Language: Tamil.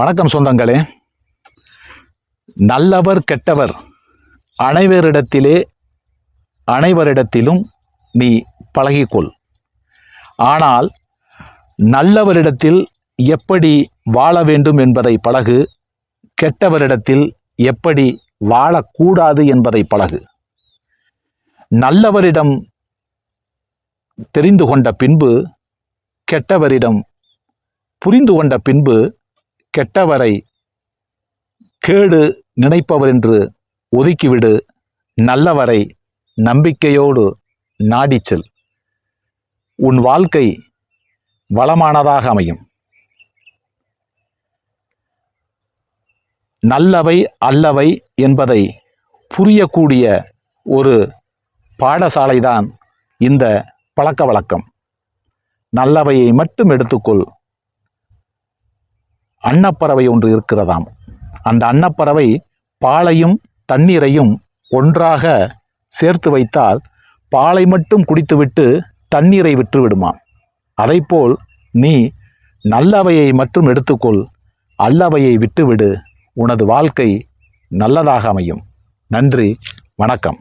வணக்கம் சொந்தங்களே. நல்லவர் கெட்டவர் அனைவரிடத்திலே அனைவரிடத்திலும் நீ பழகிக்கொள். ஆனால் நல்லவரிடத்தில் எப்படி வாழ வேண்டும் என்பதை பழகு கெட்டவரிடத்தில் எப்படி வாழக்கூடாது என்பதை பழகு. நல்லவரிடம் தெரிந்து கொண்ட பின்பு கெட்டவரிடம் புரிந்து கொண்ட பின்பு கெட்டவரை கேடு நினைப்பவர் என்று ஒதுக்கிவிடு நல்லவரை நம்பிக்கையோடு நாடிச்செல் உன் வாழ்க்கை வளமானதாக அமையும். நல்லவை அல்லவை என்பதை புரியக்கூடிய ஒரு பாடசாலைதான் இந்த பழக்க வழக்கம் நல்லவையை மட்டும் எடுத்துக்கொள் அன்னப்பறவை ஒன்று இருக்கிறதாம். அந்த அன்னப்பறவை பாலையும் தண்ணீரையும் ஒன்றாக சேர்த்து வைத்தால் பாலை மட்டும் குடித்துவிட்டு தண்ணீரை விற்றுவிடுமாம். அதைப்போல் நீ நல்லவையை மட்டும் எடுத்துக்கொள் அல்லவையை விட்டுவிடு. உனது வாழ்க்கை நல்லதாக அமையும். நன்றி வணக்கம்.